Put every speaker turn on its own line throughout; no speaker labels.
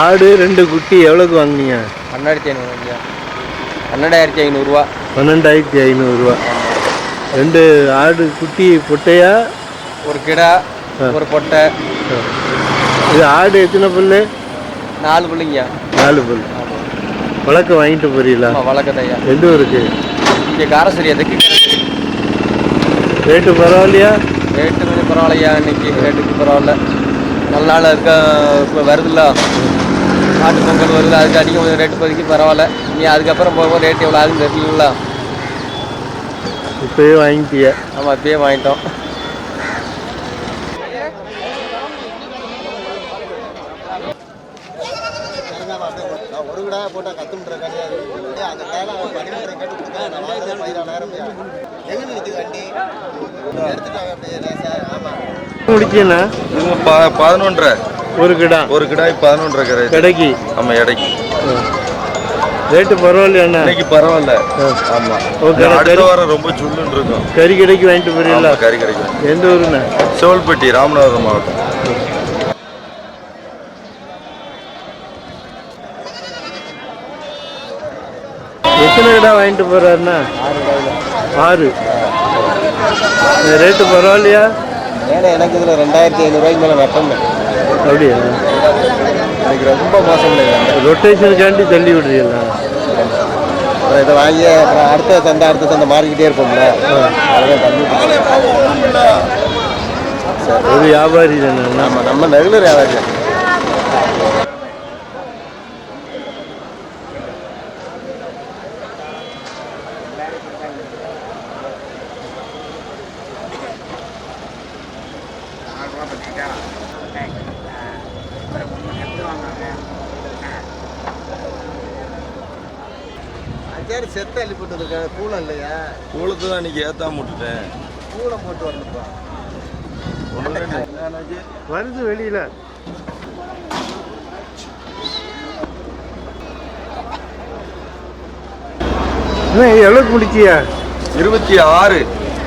ஆடு ரெண்டு குட்டி எவ்வளோக்கு வாங்குனீங்க?
பன்னெண்டாயிரத்தி ஐநூறு பன்னெண்டாயிரத்தி ஐநூறுரூவா
பன்னெண்டாயிரத்தி ஐநூறுரூவா ரெண்டு ஆடு குட்டி பொட்டையா?
ஒரு கிடா. ஒரு பொட்டை.
இது ஆடு எத்தனை பல்லு?
நாலு பிள்ளைங்க
நாலு பல் வழக்கம் வாங்கிட்டு போறீங்களா?
வழக்கத்தையா
எந்த ஊருக்கு?
இங்கே காரசரி அதுக்கு
ரேட்டு பரவாயில்லையா?
ரேட்டு கொஞ்சம் பரவாயில்லையா இன்னைக்கு. ரேட்டுக்கு பரவாயில்ல. நல்ல நாள் இருக்க இப்போ வருதுல்ல? மாட்டு பொங்கல் வருது அதுக்கு அடிக்க கொஞ்சம் ரேட்டு இப்போதைக்கு பரவாயில்ல. நீ அதுக்கப்புறம் போகும்போது ரேட் எவ்வளோ ஆகுதுன்னு தெரியல
இப்போயே வாங்கிட்டிய.
ஆமாம் இப்பயே வாங்கிட்டோம்.
போட்டால் கத்துன்ற கிடையாது அந்த கையில் அவன் பதிமூன்று கேட்டு கொடுத்தா நான் வாங்குறது பதினாலாயிரம் எங்கே வண்டி எடுத்துட்டாங்க அப்படியே
பதினொன்றரை.
ஒரு கிடா.
ஒரு கிடாய் பதினொன்றரை கரை
கடைக்கு.
ஆமாம் எடைக்கு.
ரேட்டு பரவாயில்லையாண்ணா
இன்னைக்கு பரவாயில்ல. ஆமா.
ஓகே,
அடுத்த. வாரம் ரொம்ப சுள்ளுன்னு இருக்கும்.
கறி கடைக்கு வாங்கிட்டு போறீங்களா?
கறி கிடைக்கும்
எந்த ஊருண்ணா?
சோல்பட்டி ராமநாதபுரம் மாவட்டம்.
எத்தனை கிடா வாங்கிட்டு போறாருண்ணா? ஆறு. இந்த ரேட்டு பரவாயில்லையா?
ஏன்னா எனக்கு இதில் ரெண்டாயிரத்தி ஐநூறுரூவாய்க்கு மேலே நட்டம்
அப்படியா?
எனக்கு ரொம்ப மோசம்
ரொட்டேஷனுக்காண்டி தள்ளி விடுறீங்களா?
அப்புறம் இதை வாங்கி அப்புறம் அடுத்த சந்தை அடுத்த சந்தை மாறிக்கிட்டே இருப்போம்ல. அதான் தள்ளி விட்டுட்டேன்.
ஒரு வியாபாரி தானே
நம்ம நம்ம ரெகுலர் வியாபாரி அஞ்சாறு செத்து அள்ளி போட்டு இருக்காங்க கூலம் இல்லையா
கூலத்தை தான் இன்னைக்கு ஏத்தாம விட்டுட்டேன்
கூலம் போட்டு வரணுப்பா
ஒன்று ரெண்டு
இது எவ்வளோக்கு முடிச்சியா?
இருபத்தி ஆறு.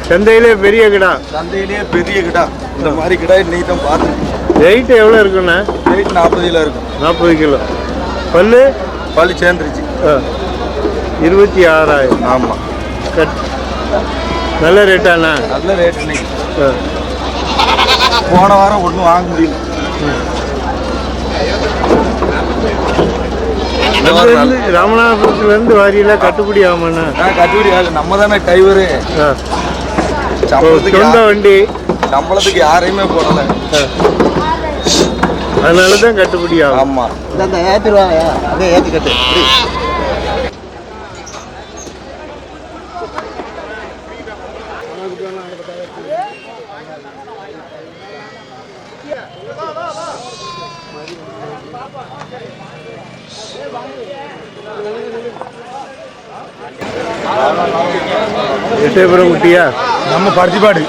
சந்தையிலே பெரிய கிடா.
சந்தையிலேயே பெரிய கிடா. இந்த மாதிரி கிடா இன்னைக்கு தான் பார்த்தேன்
வெயிட் எவ்வளோ இருக்குண்ணா?
ரேட் நாற்பது கிலோ இருக்கும்.
நாற்பது கிலோ. பல்லு?
பள்ளி சேர்ந்துருச்சு.
இருபத்தி ஆறாயிரம்.
ஆமாம்
கட். நல்ல ரேட்டாண்ணா
நல்ல ரேட் இன்னைக்கு. போன வாரம் ஒன்றும் வாங்க முடியல.
ராமநாதபுரத்துலேருந்து வாரியெல்லாம் கட்டுப்படி ஆமாண்ணா
ஆ, கட்டுப்படி ஆகல. நம்ம தானே டிரைவரு
சொந்த வண்டி.
சம்பளத்துக்கு யாரையுமே போடல.
அதனால தான் கட்டுப்படி ஆகும்.
ஆமா.
இந்த ஏற்றிடுவாங்க அப்படியே ஏற்றி கட்டு
எட்டயபுரம் குட்டியா?
நம்ம பருத்திப்பாடு.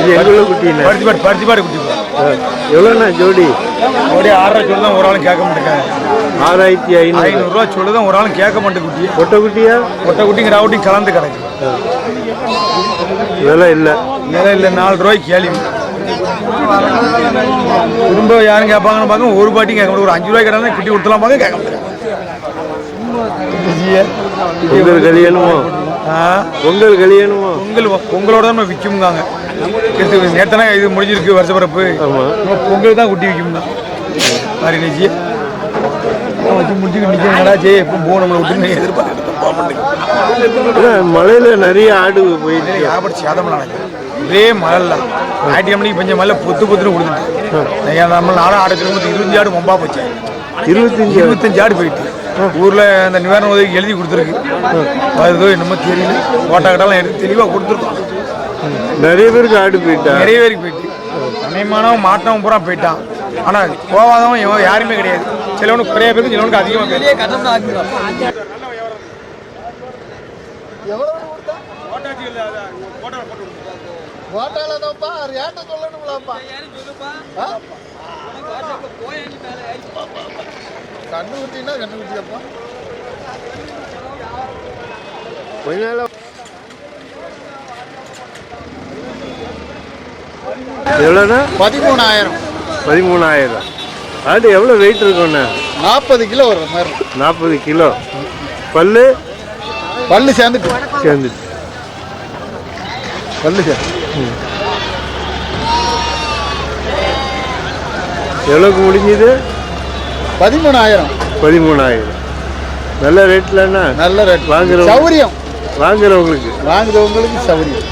இது எங்குள்ள குட்டிண்ணா
பருத்திப்பாடு பருத்திப்பாடு குட்டி.
எவ்வளோண்ணா ஜோடி?
அப்படியே ஆறரை சொல்லுதான் ஒரு ஆளும் கேட்க மாட்டேங்க
ஆறாயிரத்தி ஐநூறு.
ஐநூறுரூவா சொல்லுதான் ஒரு ஆளும் கேட்க மாட்டேன் குட்டி.
ஒட்டை குட்டியா?
ஒட்டை குட்டிங்க ராவட்டியும் கலந்து கிடக்கு.
விலை இல்லை.
வேலை இல்லை நாலு ரூபாய்க்கு கேள்வி. திரும்ப யாரும் கேட்பாங்கன்னு பார்க்க ஒரு பாட்டியும் கேட்க மாட்டேன் ஒரு அஞ்சு ரூபாய் கிடந்தா குட்டி கொடுத்துலாம் பார்க்க கேட்க மாட்டேன்
பொங்கல் கல்யாணமோ
ஆ?
பொங்கல் கல்யாணமோ
பொங்கல் பொங்கலோட தான் நம்ம விற்கும்காங்க நேத்தனா இது முடிஞ்சிருக்கு வருஷ பிறப்பு பொங்கல் தான் குட்டி விற்கும் தான் மாதிரி நிச்சு வச்சு முடிச்சுக்கிட்டு நிற்கிறா ஜெய் எப்போ போக நம்மளை விட்டு மாட்டேங்குது
மலையில் நிறைய ஆடு போயிட்டு
வியாபாரம் சேதம் ஒரே மழை ஞாயிற்றுக்கிழமைக்கு பஞ்ச மழை பொத்து பொத்துன்னு கொடுத்துட்டு நம்ம நானும் ஆடு திரும்ப இருபத்தஞ்சு ஆடு மொம்பா போச்சு.
இருபத்தஞ்சு
இருபத்தஞ்சு ஆடு போயிட்டு. ஊரில் அந்த நிவாரண உதவி எழுதி கொடுத்துருக்கு. வருதோ என்னமோ தெரியல. ஓட்டா கட்டாலாம் எடுத்து தெளிவாக கொடுத்துருக்கோம்.
நிறைய பேருக்கு ஆடு போயிட்டா?
நிறைய பேருக்கு போயிட்டு. அநேகமானவன் மாட்டவன் பூரா போயிட்டான். ஆனால் போகாதவன் எவன் யாருமே கிடையாது. சிலவனுக்கு குறைய பேருக்கு சிலவனுக்கு அதிகமாக
ஓட்டால தான்ப்பா ரேட்டை சொல்லணும்லாப்பா?
கொஞ்ச நாளா எவ்வளோண்ணா?
பதிமூணாயிரம்.
பதிமூணாயிரம். ஆடு எவ்வளோ வெயிட் இருக்கும்ண்ணா
நாற்பது கிலோ வரும் மாதிரி.
நாற்பது கிலோ. பல்லு?
பல்லு சேர்ந்துட்டு.
சேர்ந்துச்சு
பல்லு
எவ்வளோக்கு முடிஞ்சுது?
பதிமூணாயிரம்.
பதிமூணாயிரம். நல்ல ரேட்லண்ணா
நல்ல ரேட்
வாங்குறவங்க
சௌரியம்.
வாங்குறவங்களுக்கு.
வாங்குறவங்களுக்கு சௌரியம்.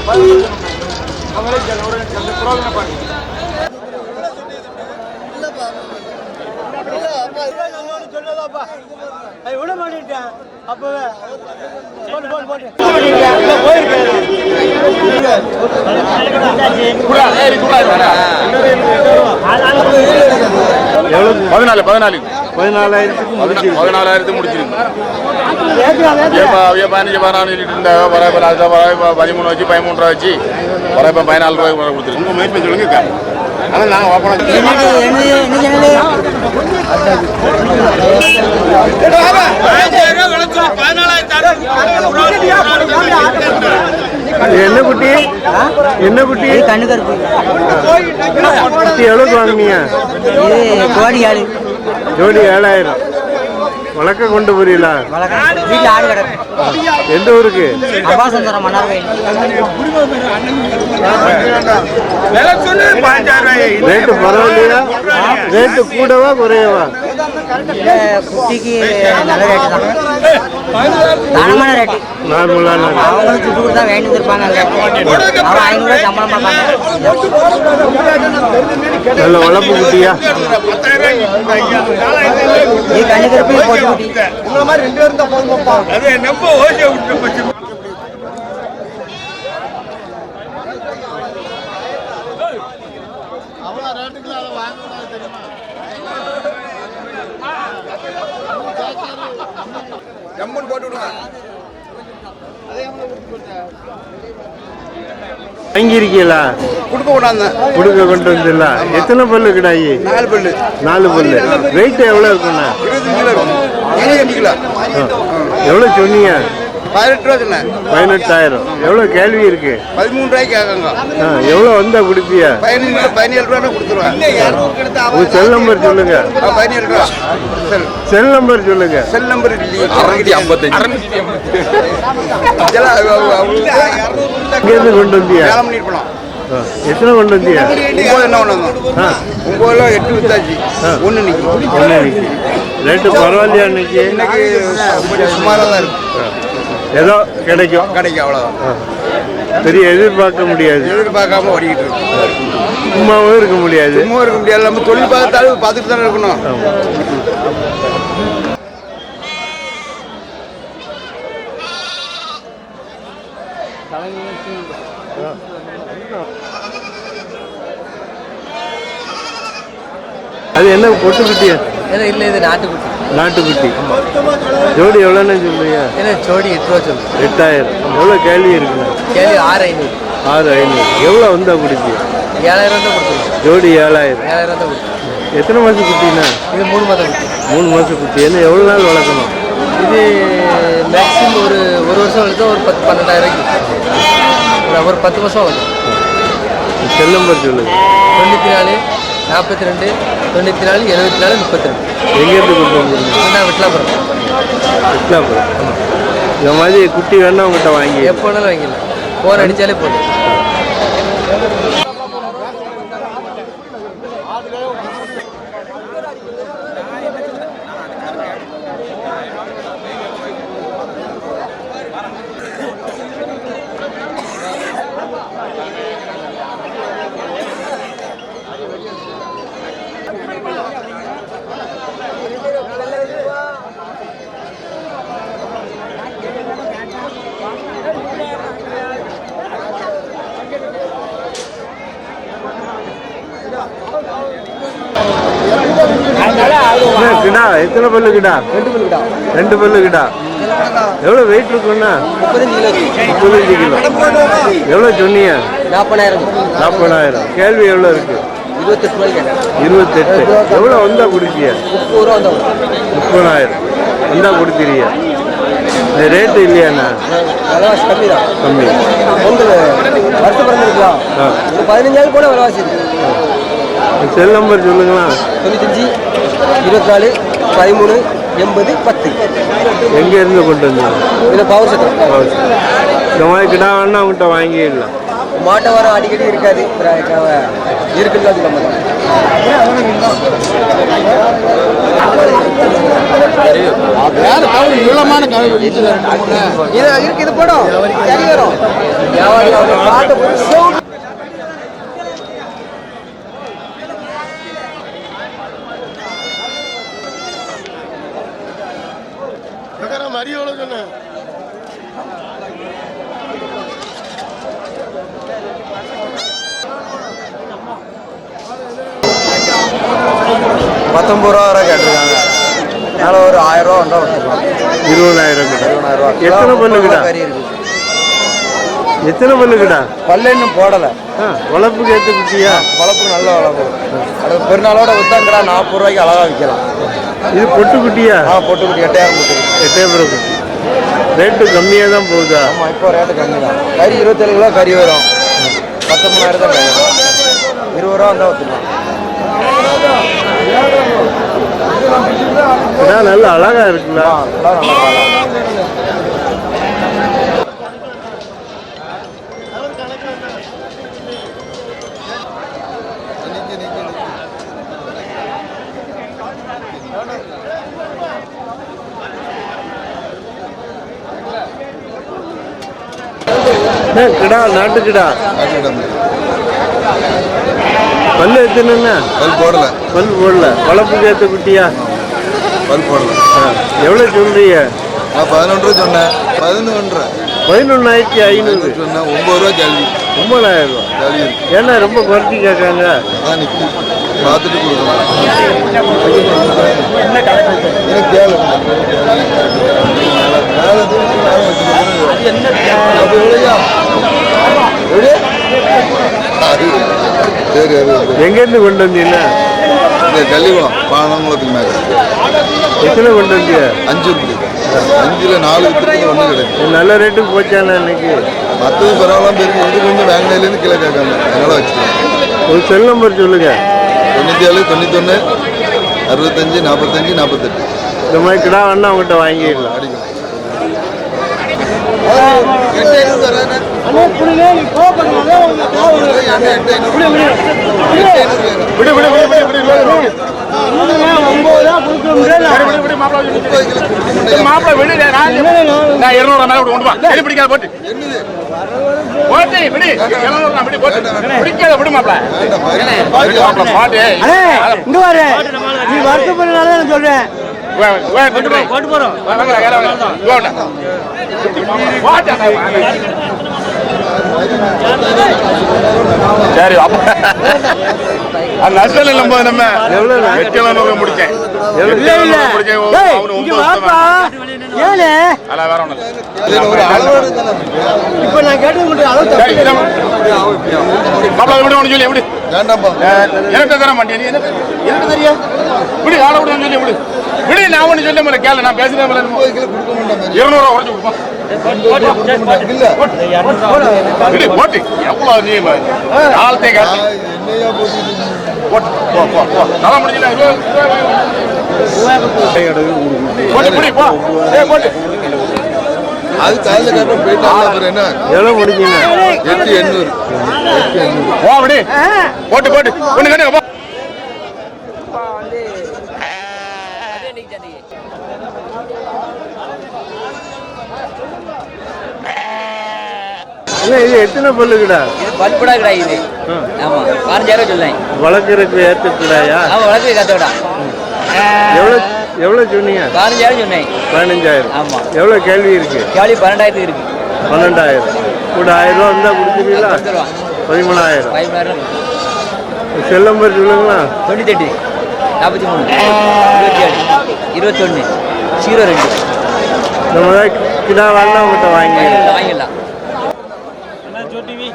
எவ்வளோ
பதினாலு பதினாலு.
பதினாலாயிரத்துக்கு
முடிச்சிருக்கு இப்போ அவைய பதினஞ்சு பதினாலு சொல்லிட்டு இருந்தாங்க வர இப்போ பதிமூணு வச்சு பதிமூணு ரூபா வச்சு வர இப்போ பதினாலு ரூபாய்க்கு வர கொடுத்துருக்கு. உங்கள் முயற்சி சொல்லுங்க ஆனால் நாங்கள் ஓப்பனாக
இது என்ன குட்டி? என்ன குட்டி?
கண்ணு கருப்பு.
குட்டி எவ்வளோக்கு வாங்குனீங்க?
கோடி ஆடு
ஜோடி ஏழாயிரம். வழக்க கொண்டு
கிடக்கு.
எந்த ஊருக்கு? ரேட்டு பரவாயில்லையா? ரேட்டு கூடவா குறையவா?
குட்டிக்கு நல்ல ரேட்டு தான். தரமான ரேட்டு.
நார்மலான
அவங்களும் துட்டு கொடுத்தா வேண்டி இருப்பாங்க அவன் ஐநூறுரூவா சம்பளம் பார்ப்பாங்க.
நல்ல வளர்ப்பு குட்டியா?
இது கண்ணு கருப்பு போட்டு குட்டி.
ஜம்முன்னு போட்டு விடுங்க
வாங்கியிருக்கீங்களா
கொடுக்க கூடாது
கொடுக்க கொண்டு வந்துடல எத்தனை பல்லு கிடாயி
நாலு பல்லு.
நாலு பல்லு. வெயிட் எவ்வளோ இருக்குண்ணா?
இருபத்தஞ்சு கிலோ
எவ்வளோ சொன்னீங்க?
பதினெட்டு ரூபா சொன்னேன்
பதினெட்டாயிரம். எவ்வளோ கேள்வி இருக்கு?
பதிமூணு ரூபாய்க்கு கேட்காங்க.
ஆ எவ்வளோ வந்தா கொடுப்பியா?
பதினஞ்சு பதினேழு ரூபா கொடுத்துருவேன்
உங்க செல் நம்பர் சொல்லுங்க.
பதினேழு ரூபா செல்.
நம்பர் சொல்லுங்க.
செல் நம்பர் அறுநூத்தி ஐம்பத்தஞ்சு.
இங்கேருந்து கொண்டு வந்தியா?
பண்ணிருப்போம்
ஆ, எத்தனை கொண்டு வந்தியா?
ஒன்பது என்ன ஒன்று ஒன்பதுல எட்டு வித்தாச்சு.
ஆ.
ஒன்று நிற்கும்
ஒன்று நிற்கி ரேட்டு பரவாயில்லையா இன்னைக்கு?
இன்னைக்கு கொஞ்சம் சுமாராக தான் இருக்கு.
ஏதோ கிடைக்கும்.
கிடைக்கும் அவ்வளோதான்.
பெரிய எதிர்பார்க்க முடியாது.
எதிர்பார்க்காம ஓடிக்கிட்டு இருக்கு.
சும்மாவும் இருக்க முடியாது.
சும்மா இருக்க முடியாது. நம்ம தொழில் பார்த்தாலும் பார்த்துட்டு தானே இருக்கணும்.
அது என்ன பொட்டு குட்டியா
இல்லை இது நாட்டுக்குட்டி.
நாட்டுக்குட்டி ஜோடி எவ்வளோன்னு சொல்லுங்க
ஏன்னா ஜோடி எட்டு ரூபா சொல்லுங்க
எட்டாயிரம். எவ்வளோ கேள்வி இருக்குண்ணா?
கேள்வி ஆறு ஐநூறு.
ஆறு ஐநூறு. எவ்வளோ வந்தா குடிச்சு
ஏழாயிரம் தான் கொடுத்துருங்க.
ஜோடி ஏழாயிரம்.
ஏழாயிரம் தான் கொடுத்துருங்க.
எத்தனை மாதம் குட்டிண்ணா?
இது மூணு மாதம் குட்டி.
மூணு மாதம் குட்டி. என்ன எவ்வளோ நாள் வளர்க்கணும்?
இது மேக்ஸிமம் ஒரு ஒரு வருஷம் வரைக்கும் ஒரு பத்து பன்னெண்டாயிரம் ஒரு பத்து வருஷம் வரும்
செல் நம்பர் சொல்லுங்க.
தொண்ணூற்றி நாலு நாற்பத்தி ரெண்டு தொண்ணூற்றி நாலு எழுபத்தி நாலு முப்பத்தி ரெண்டு
எங்கேருந்து கொண்டு வந்துருங்க
நான் விட்டலாபுரம்.
கிருஷ்ணாபுரம் இந்த மாதிரி குட்டி வேணா உங்கள்கிட்ட வாங்கி
எப்போ வேணாலும் வாங்கிடலாம். ஃபோன் அடித்தாலே போதும்
என்ன கிடா எத்தனை பல்லு கிடா? ரெண்டு பல்லு கிடா. ரெண்டு பல்லு கிடா. எவ்வளோ வெயிட் இருக்குண்ணா
முப்பத்தஞ்சு கிலோ.
முப்பத்தஞ்சு கிலோ. எவ்வளோ சொன்னீங்க?
நாற்பதாயிரம்.
நாற்பதாயிரம். கேள்வி எவ்வளோ இருக்கு?
இருபத்தெட்டு
எவ்வளோ
வந்தால்
முப்பதாயிரம். வந்தா கொடுத்துறிய இந்த ரேட்டு இல்லையாண்ணா?
கம்மி தான்.
கம்மி.
பொங்கல் வருஷம் பிறந்திருக்கலாம் பதினஞ்சாயிரம் கூட விலைவாசி
செல் நம்பர் சொல்லுங்களா
தொண்ணூத்தஞ்சு
இருபத்தி நாலு பதிமூணு எண்பது பத்து
எங்க இருந்து கொண்டு வந்தீங்க
இதில் பவர் சட்டம்
இந்த மாதிரி கிடா வேணா அவங்ககிட்ட வாங்கிடலாம்
மாட்டை வரம் அடிக்கடி இருக்காது இருக்குது அது நம்ம இது இருக்கு இது படம் சரி வரும்
சொன்னேன்
பத்தொம்பது ரூபா வரை கேட்டிருக்காங்க. அதனால ஒரு ஆயிரம் ரூபா வந்தால் வச்சுக்கலாம்
இருபதாயிரம் கிடா
இருபதாயிரம் ரூபா.
எத்தனை பல்லு கிடா
கறி இருக்கு
எத்தனை பல்லு
இன்னும் போடலை.
வளர்ப்புக்கு ஏற்ற குட்டியா?
வளர்ப்பு நல்ல வளர்ப்பு. அது பெருநாளோட வித்தாங்கடா நாற்பது ரூபாய்க்கு அழகாக விற்கலாம்.
இது பொட்டு குட்டியா
ஆ போட்டுக்கிட்டு எட்டாயிரம் போட்டு
எட்டயபுரம் குட்டி ரேட்டு கம்மியாக தான் போகுதா?
ஆமாம் இப்போ ரேட்டு கம்மி தான் கறி இருபத்தேழு கிலோ கறி வரும் பத்தொம்பதாயிரம் தான் கறி. வரும் இருபது ரூபா வந்தால் வச்சுக்கலாம்
நல்ல அழகா இருக்குல்ல.
எல்லாம் நல்லா
கிடா நாட்டு கிடா. பல்லு எத்தனைண்ணா
பல் போடல.
பல் போடல. வளர்ப்புக்கு ஏற்ற குட்டியா?
பல் போடல.
எவ்வளோ சொல்றீங்க?
நான் பதினொன்று சொன்னேன். பதினொன்று.
பதினொன்னாயிரத்தி ஐநூறு.
சொன்னேன். ஒன்பது ரூபா கேள்வி
ஒன்பதாயிரம் ரூபா.
கேள்வி
ஏன்னா ரொம்ப குறைச்சி கேட்காங்க.
அதான் பார்த்துட்டு கொடுக்கணும். எனக்கு கேளு
எங்கேருந்து கொண்டு வந்தீங்க?
இந்த கள்ளிக்குளம் பானங்குளத்துக்கு மேலே.
எத்தனை கொண்டு வந்தீங்க?
அஞ்சு அஞ்சுல நாலு வித்துருக்கு ஒன்று கிடைக்கும்
நல்ல ரேட்டுக்கு போச்சாண்ணா இன்னைக்கு?
மற்றது பரவாயில்லாம இருக்கு இது கொஞ்சம் வேங்கிலேருந்து கீழே கேட்காங்க அதனால வச்சுக்கலாம்
ஒரு செல் நம்பர் சொல்லுங்க.
தொண்ணூற்றி ஏழு தொண்ணூத்தொன்று அறுபத்தஞ்சு நாற்பத்தஞ்சு நாற்பத்தெட்டு.
இந்த மாதிரி கிடா வேணா அவங்ககிட்ட வாங்கிடலாம்.
அடிக்கலாம்
விடு விடு விடு விடு விடு விடு விடு. சரி, விடு, விடு, மாப்பிள்ளை விடு. சரி, மாப்பிள்ளை விடு, நான் நான் இருநூறு மேல விடு, கொண்டு வா. சரி, பிடிக்காத, போட்டு. போட்டு, விடு. இருநூறு நான் விடு, போட்டு. பிடிக்காத, விடு, மாப்பிள்ளை. விடு, மாப்பிள்ளை, போட்டு.
இங்க பாரு நீ வருத்தப்படுறதுனால நான் சொல்றேன்
கொண்டு. போட்டு, சரி நஷ்டம் இல்லை நம்ம நம்ம
எவ்வளவு?
முடிச்சேன்.
இப்ப நான் கேட்டது அளவு
சொல்லி, அஹ், எனக்கு தர மாட்டேன் எனக்கு தெரியும் விடு ஆளை விடு சொல்லி விடு. விடு நான் ஒண்ணு சொல்ல முடியல கேளு நான் பேசுறேன்
முப்பது கிலோ கொடுக்க மாட்டேன் மாதிரி
இருநூறுவா உடச்சு கொடுப்பா.
இல்லை
விடு போட்டு எவ்வளவு நீ காசு
என்னையா போட்டு
போட்டு போ போ போ. நல்லா முடியல போட்டு புடி போ. ஏய் போட்டு
அது காலையில் கேட்ட போயிட்டாங்க அப்புறம் என்ன?
எவ்வளோ முடிஞ்சீங்க
எட்டு எண்ணூறு. எட்டு எண்ணூறு.
போட்டு. போட்டு
இல்லை இது எத்தனை பல்லு கிடா
இது. பல்படா கிடையாது ஆமா பதினஞ்சாயிரம் சொல்லேன்
வளர்க்குறதுக்கு ஏற்ற கிடாயா
ஆமா வளர்த்து கத்தோடா
எவ்வளோ எவ்வளோ சொன்னீங்க?
பதினஞ்சாயிரம் சொன்னேன்.
பதினஞ்சாயிரம்.
ஆமா.
எவ்வளோ கேள்வி இருக்கு?
கேள்வி பன்னெண்டாயிரத்துக்கு இருக்கு.
பன்னெண்டாயிரம். கூட ஆயிரம் ரூபா இருந்தால் கொடுத்துருவீங்களா? பதிமூணாயிரம்.
பதிமூணாயிரம்
செல் நம்பர் சொல்லுங்களா
தொண்ணூத்தெட்டு. நாற்பத்தி மூணு. இருபத்தி ஏழு இருபத்தொன்று ஜீரோ ரெண்டு.
மாதிரி கிடா வேணா உங்கள்கிட்ட வாங்கிடலாம்.
டிவி.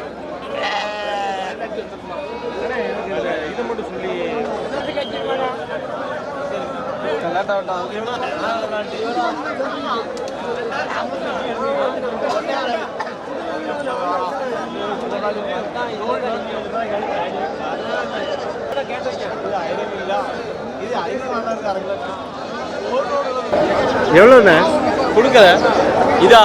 இது மட்டும் சொல்லி எவ்வளோண்ணே
கொடுக்கல. இதா?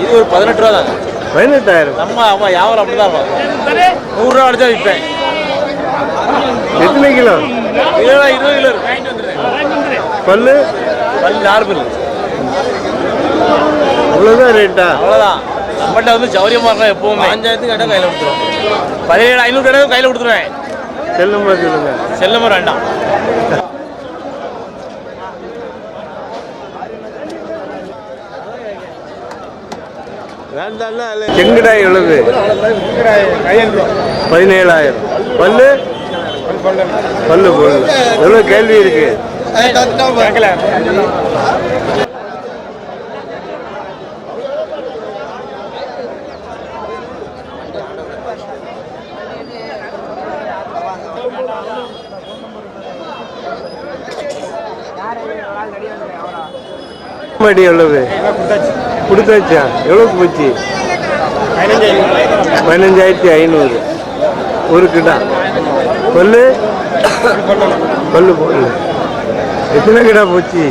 இது ஒரு பதினெட்டு ரூபா தான்
பதினெட்டாயிரம்.
நம்ம ஆமா வியாபாரம் அப்படிதான் இருக்கும். நூறுரூவா அடிச்சா விற்பேன்.
எத்தனை கிலோ?
இருபது இருபது கிலோ
பல்லு
பல்லு? நாலு பல்லு
அவ்வளோதான் ரேட்டா
அவ்வளோதான் நம்மகிட்ட வந்து சௌரியமாக இருக்கும் எப்பவுமே. அஞ்சாயிரத்துக்கு கேட்டால் கையில் கொடுத்துருவோம் பதினேழு ஐநூறு கேட்டால் கையில் கொடுத்துருவேன்.
செல் நம்பர் சொல்லுங்க.
செல் நம்பர் வேண்டாம்.
செங்கடாய் எவ்வளவு பதினேழாயிரம். பல்லு? பல்லு போடல எவ்வளோ கேள்வி இருக்கு? மடி எவ்வளவு கொடுத்தாச்சா? எவ்வளோக்கு போச்சு? பதினஞ்சாயிரத்தி ஐநூறு. ஒரு கிடா. பல்லு பல்லு போடல. எத்தனை கிடா போச்சு?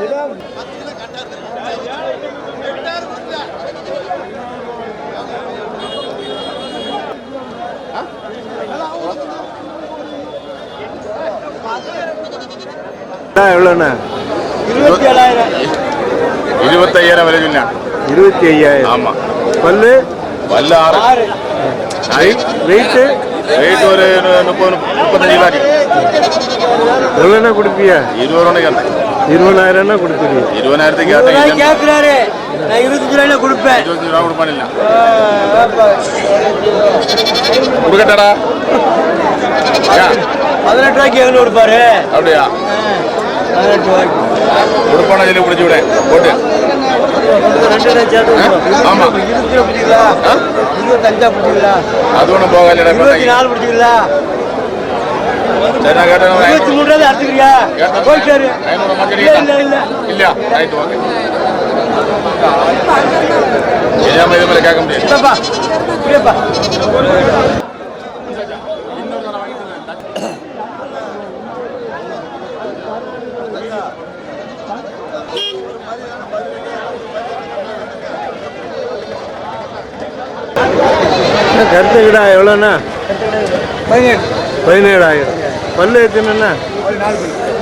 கிடா எவ்வளோண்ணா
இருபத்தையாயிரம் விலை சொன்னேன்
இருபத்தி ஐயாயிரம்
ஆமா.
பல்லு?
வல்ல ஆறு.
வெயிட்டு
ரேட் ஒரு முப்பது முப்பத்தஞ்சு அடி
எவ்வளோண்ணா கொடுப்பியா
இருபது ரூபா கேட்டேன்.
இருபதாயிரம்னா கொடுத்துருவீங்க
இருபதாயிரத்துக்கு கேட்டேன்
கேட்குறாரு நான் இருபத்தஞ்சு ரூபாயில கொடுப்பேன்
இருபத்தஞ்சு ரூபா கொடுப்பான் இல்லை கொடுக்கட்டாடா
பதினெட்டு ரூபாய்க்கு எவ்வளோ கொடுப்பாரு
அப்படியா
பதினெட்டு ரூபாய்க்கு
கொடுப்பான சொல்லி பிடிச்சி விட போட்டு
இருபத்தஞ்சா பிடிச்சிங்களா
அது ஒன்றும் போகல
இருபத்தி நாலு பிடிச்சிங்களா இருபத்தி மூணு ரூபாய்
ஐநூறு மக்கள்
இல்ல இல்ல இல்ல.
இல்லையா? Right okay. தெரியாம இது மேலே கேட்க முடியாது.
இல்லப்பா இல்லப்பா
கருத்து கிடா எவ்வளோண்ணா?
பதினேழு.
பதினேழாயிரம். பல்லு எத்தனைண்ணா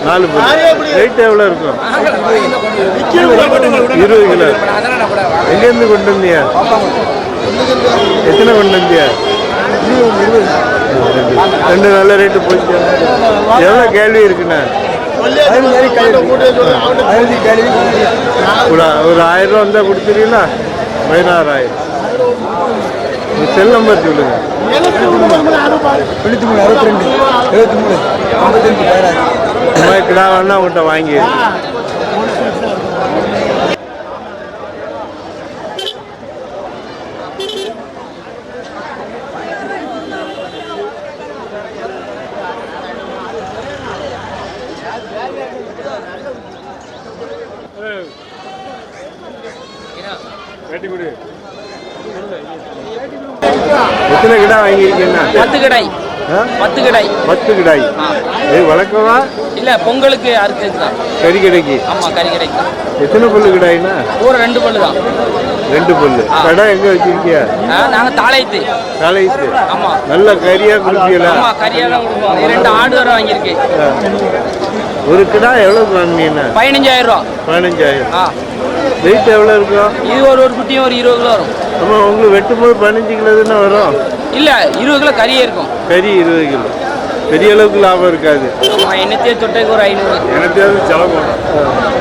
நாலு பல்லு. ரேட் எவ்வளோ இருக்கும்? இருபது கிலோ. எங்கேருந்து கொண்டு வந்தியா? எத்தனை கொண்டு வந்தியா? ரெண்டு நல்ல ரேட்டு போச்சு. எவ்வளோ கேள்வி இருக்குண்ணா? ஒரு ஒரு ஆயிரம் ரூபா வந்தால் கொடுத்துருவீங்களா? பதினாறாயிரம். செல் நம்பர்
மூணு அறுபத்தி ரெண்டு. இருபத்தி மூணு ஐம்பத்தஞ்சு பேராது
கிடா வேணா உங்கள்கிட்ட வாங்கி எத்தனை கிடா வாங்கியிருக்கீங்கண்ணா
பத்து கடை. பத்து கடை
பத்து கிடாய் இது வழக்கமா?
இல்ல பொங்கலுக்கு அறுக்கிறது தான்
கறி கடைக்கு
ஆமா கறி கடைக்கு தான்
எத்தனை புல்லு கிடாய்னா?
ஒரு ரெண்டு பல்லு தான்.
ரெண்டு புல்லு. கடை எங்க வச்சிருக்கியா?
நாங்க தாளையத்து
காலைக்கு
ஆமா.
நல்ல கறியா குடிப்பீங்களா?
ஆமா கறியா தான் கொடுப்போம். ரெண்டு ஆடு வர வாங்கியிருக்கு
ஒரு கிடா எவ்வளவு வாங்கினீங்கன்னா?
பதினஞ்சாயிரம் ரூபா.
பதினஞ்சாயிரம். வெயிட் எவ்வளோ இருக்கும்?
இது ஒரு ஒரு குட்டியும் ஒரு இருபது கிலோ வரும்.
ஆமா உங்களுக்கு வெட்டும்போது பதினஞ்சு கிலோ தானே வரும்?
இல்ல இருபது கிலோ கறியே இருக்கும்.
கறி இருபது கிலோ. பெரிய அளவுக்கு லாபம் இருக்காது.
என்னத்தையே தொட்டைக்கு ஒரு ஐநூறு.
எனக்கு செலவு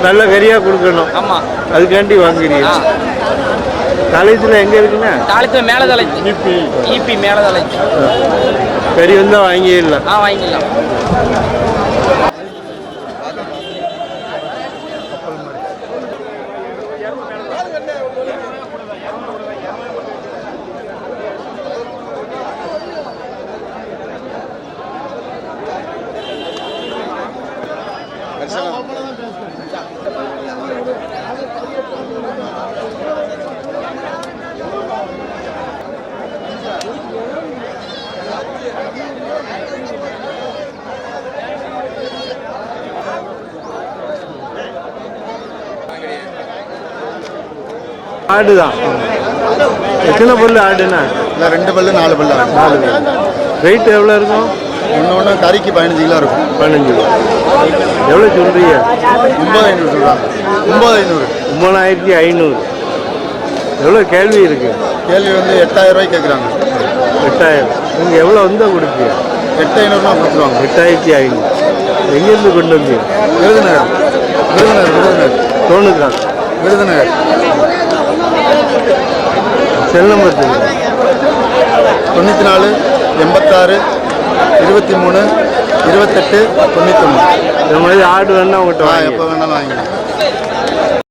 நல்ல கறியா கொடுக்கணும்.
ஆமா.
அதுக்காண்டி வாங்குறீங்க. காலேஜில் எங்க இருக்குண்ணா
தாளத்துல மேல தலைச்சு ஈபி மேல தலைச்சு
கறி வந்தா வாங்கிடலாம்
ஆ வாங்கிக்கலாம்.
ஆடு தான் எத்தனை பல்லு ஆடுண்ணா
இல்லை ரெண்டு பல்லு நாலு பல்லு
நாலு வெயிட் எவ்வளோ இருக்கும்?
ஒன்று ஒன்று கறிக்கு பதினஞ்சு கிலோ இருக்கும்.
பதினஞ்சு எவ்வளோ சொல்கிறீங்க
ஒன்பது ஐநூறு சொல்கிறாங்க ஒன்பது ஐநூறு.
ஒம்பதாயிரத்தி ஐநூறு. எவ்வளோ கேள்வி இருக்கு?
கேள்வி வந்து எட்டாயிரம் ரூபாய்க்கு கேட்குறாங்க.
எட்டாயிரம். நீங்கள் எவ்வளோ வந்தால் கொடுப்பீங்க?
எட்டு ஐநூறுனா கொடுத்துருவாங்க.
எட்டாயிரத்தி ஐநூறு. எங்கேருந்து கொண்டு வந்தீங்க?
விருதுநகர். விருதுநகர் விருதுநகர்.
தோணுதான்
விருதுநகர்.
செல் நம்பர்
தொண்ணூற்றி நாலு எண்பத்தாறு இருபத்தி மூணு இருபத்தெட்டு தொண்ணூத்தொன்று
இந்த மாதிரி ஆடு வேணா உங்கள்கிட்ட
எப்போ வேணாலும் வாங்கிக்கலாம்.